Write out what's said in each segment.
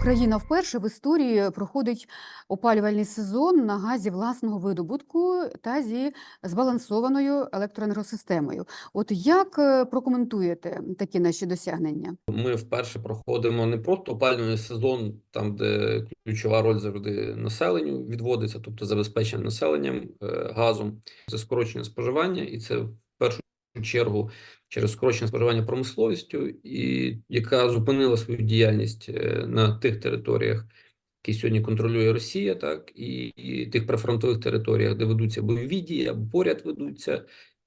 Україна вперше в історії проходить опалювальний сезон на газі власного видобутку та зі збалансованою електроенергосистемою. От як е, прокоментуєте такі наші досягнення? Ми вперше проходимо не просто опалювальний сезон, там де ключова роль завжди населенню відводиться, тобто забезпечення населенням е, газом, це скорочення споживання, і це в першу чергу через скорочення споживання промисловістю, і яка зупинила свою діяльність е, на тих територіях, які сьогодні контролює Росія, так і, і тих прифронтових територіях, де ведуться бойові дії або поряд ведуться.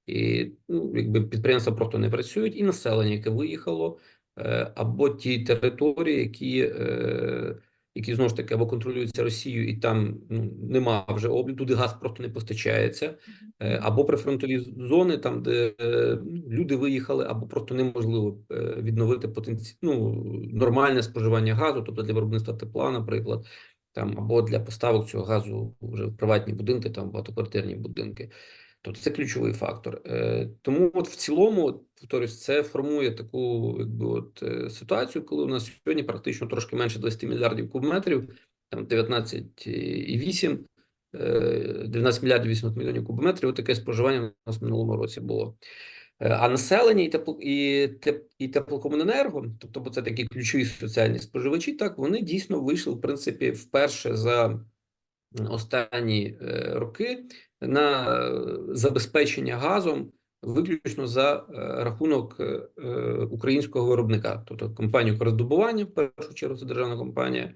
І ну, якби підприємства просто не працюють, і населення, яке виїхало, е, або ті території, які е, які знову ж таки або контролюються Росією, і там ну, нема вже обліку, туди газ просто не постачається, е, або прифронтові зони, там де е, люди виїхали, або просто неможливо е, відновити потенці... ну, нормальне споживання газу, тобто для виробництва тепла, наприклад, там або для поставок цього газу вже в приватні будинки, там багатоквартирні будинки. Тобто це ключовий фактор. Е, Тому, от в цілому, повторюсь, це формує таку якби от е, ситуацію, коли у нас сьогодні практично трошки менше 20 мільярдів кубометрів, там 19,8, е, 19 мільярдів 800 мільйонів кубометрів. От таке споживання у нас в минулому році було. Е, А населення і тепло і, теп, і теплокомуненерго, тобто бо це такі ключові соціальні споживачі, так вони дійсно вийшли в принципі вперше за останні е, роки на е, забезпечення газом виключно за е, рахунок е, українського виробника, тобто компанію «Укрздобування», в першу чергу це державна компанія,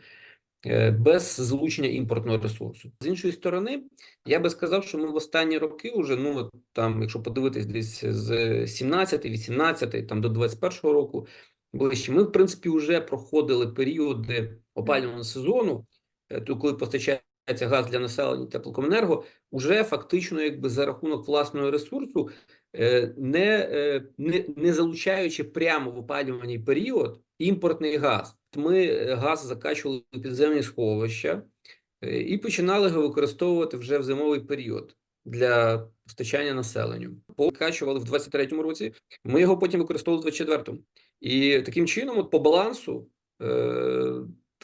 без залучення імпортного ресурсу. З іншої сторони, я би сказав, що ми в останні роки вже, ну там, якщо подивитись десь з 17, 18, там до 21 року, ближче, ми в принципі вже проходили періоди опалювального сезону, коли постачається газ для населення теплокомуненерго, уже фактично, якби за рахунок власного ресурсу, е, не, е, не, не залучаючи прямо в опалювальний період імпортний газ. Ми е, газ закачували в підземні сховища і починали його використовувати вже в зимовий період для постачання населенню. Покачували в 23-му році. Ми його потім використовували в 24-му. І таким чином, от по балансу, е,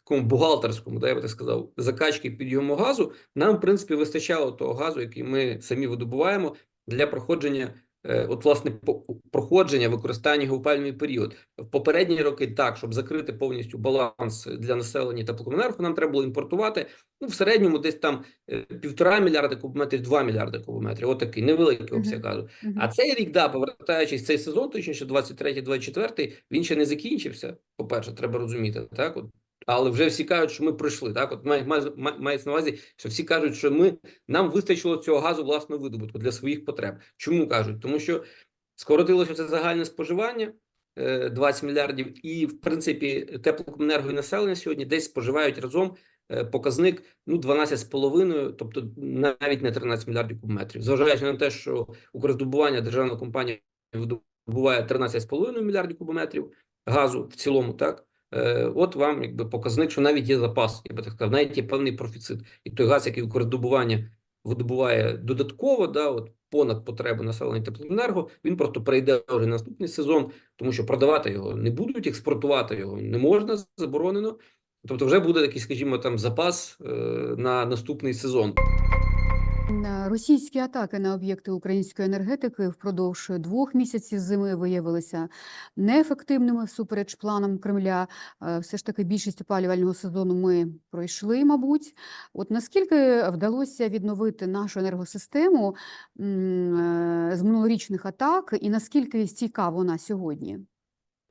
такому бухгалтерському, да, я би так сказав, закачки підйому газу, нам, в принципі, вистачало того газу, який ми самі видобуваємо для проходження. е, От, власне, по- проходження використання його період в попередні роки так, щоб закрити повністю баланс для населення теплокомуненерго, нам треба було імпортувати ну в середньому десь там е, півтора мільярда кубометрів, два мільярди кубометрів. Отакий невеликий обсяг газу. Мгм. А цей рік, да, повертаючись цей сезон, точніше 23-24, він ще не закінчився. По-перше, треба розуміти, так от. Але вже всі кажуть, що ми пройшли. Так, от має, має, має- мається на увазі, що всі кажуть, що ми нам вистачило цього газу власного видобутку для своїх потреб. Чому кажуть? Тому що скоротилося це загальне споживання е, 20 мільярдів, і в принципі теплокомуненерго і населення сьогодні десь споживають разом е, показник ну 12,5, тобто навіть не 13 мільярдів кубометрів. Зважаючи на те, що Укрздобування державна компанія видобуває 13,5 мільярдів кубометрів газу в цілому, так. Е, От вам якби показник, що навіть є запас, я би так сказав, навіть є певний профіцит. І той газ, який Укрздобування видобуває додатково, да, от понад потреби населення теплоенерго, він просто перейде вже наступний сезон, тому що продавати його не будуть, експортувати його не можна, заборонено. Тобто, вже буде такий, скажімо, там запас е, на наступний сезон. Російські атаки на об'єкти української енергетики впродовж двох місяців зими виявилися неефективними всупереч планам Кремля. Все ж таки більшість опалювального сезону ми пройшли, мабуть. От наскільки вдалося відновити нашу енергосистему з минулорічних атак, і наскільки стійка вона сьогодні?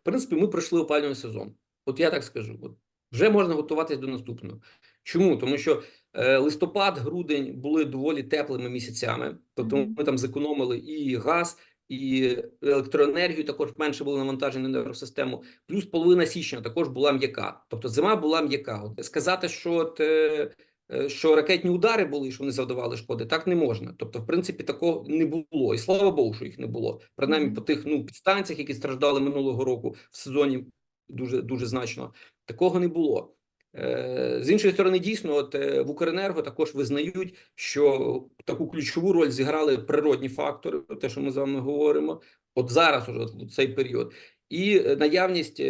В принципі, ми пройшли опалювальний сезон. От я так скажу. От вже можна готуватись до наступного. Чому? Тому що е, листопад, грудень були доволі теплими місяцями, тобто Мгм. ми там зекономили і газ, і електроенергію. Також менше було навантаження на енергосистему. Плюс половина січня також була м'яка. Тобто зима була м'яка. Сказати, що от, е, е, що ракетні удари були, що вони завдавали шкоди, так не можна. Тобто, в принципі, такого не було. І слава Богу, що їх не було. Принаймні по тих ну підстанціях, які страждали минулого року в сезоні дуже дуже значно. Такого не було. Е, З іншої сторони, дійсно, от е, в Укренерго також визнають, що таку ключову роль зіграли природні фактори, те, що ми з вами говоримо, от зараз, уже в цей період. і е, наявність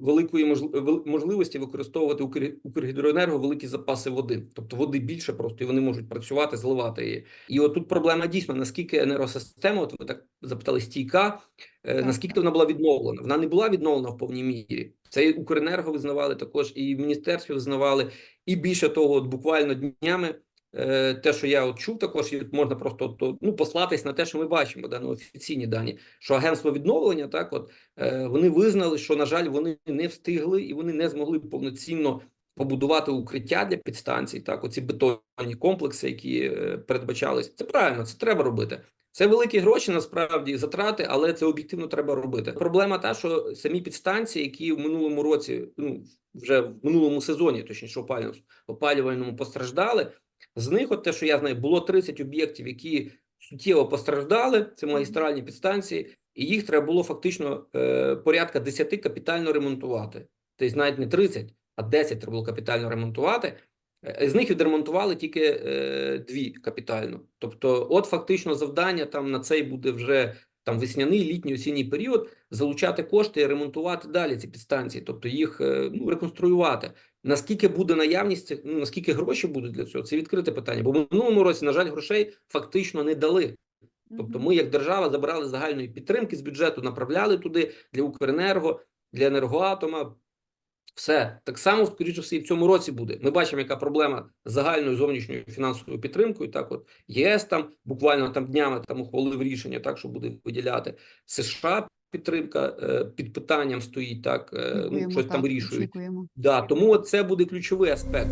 великої можл- можливості використовувати Укр- Укргідроенерго великі запаси води, тобто води більше просто і вони можуть працювати, зливати її. І от тут проблема дійсно наскільки енергосистема, от ви так запитали, стійка, наскільки вона була відновлена. Вона не була відновлена в повній мірі. Це і Укренерго визнавали також, і в міністерстві визнавали. І більше того, от буквально днями. е, Те, що я от чув, також і можна просто то, ну послатись на те, що ми бачимо, да, на офіційні дані, що агентство відновлення, так от е, вони визнали, що на жаль, вони не встигли і вони не змогли повноцінно побудувати укриття для підстанцій. Так, оці бетонні комплекси, які е, передбачались. Це правильно, це треба робити. Це великі гроші, насправді затрати, але це об'єктивно треба робити. Проблема та, що самі підстанції, які в минулому році, ну вже в минулому сезоні, точніше опалювальному, опалювальному постраждали. З них, от те, що я знаю, було 30 об'єктів, які суттєво постраждали. Це магістральні підстанції, і їх треба було фактично е, порядка 10 капітально ремонтувати. Тобто навіть не 30, а 10 треба було капітально ремонтувати. З них відремонтували тільки е, дві капітально. Тобто, от фактично завдання там на цей буде вже там весняний, літній, осінній період залучати кошти і ремонтувати далі ці підстанції, тобто їх е, ну, реконструювати. Наскільки буде наявність, цих- ну, наскільки гроші будуть для цього? Це відкрите питання. Бо в минулому році, на жаль, грошей фактично не дали. Тобто, ми, як держава, забирали загальної підтримки з бюджету, направляли туди для Укренерго, для енергоатома. Все так само, скоріше все, і в цьому році буде. Ми бачимо, яка проблема з загальною зовнішньою фінансовою підтримкою. Так, от ЄС там буквально там днями там ухвалив рішення, так що буде виділяти США. Підтримка е, під питанням стоїть так, е, ну щось там вирішують. Да, тому це буде ключовий аспект.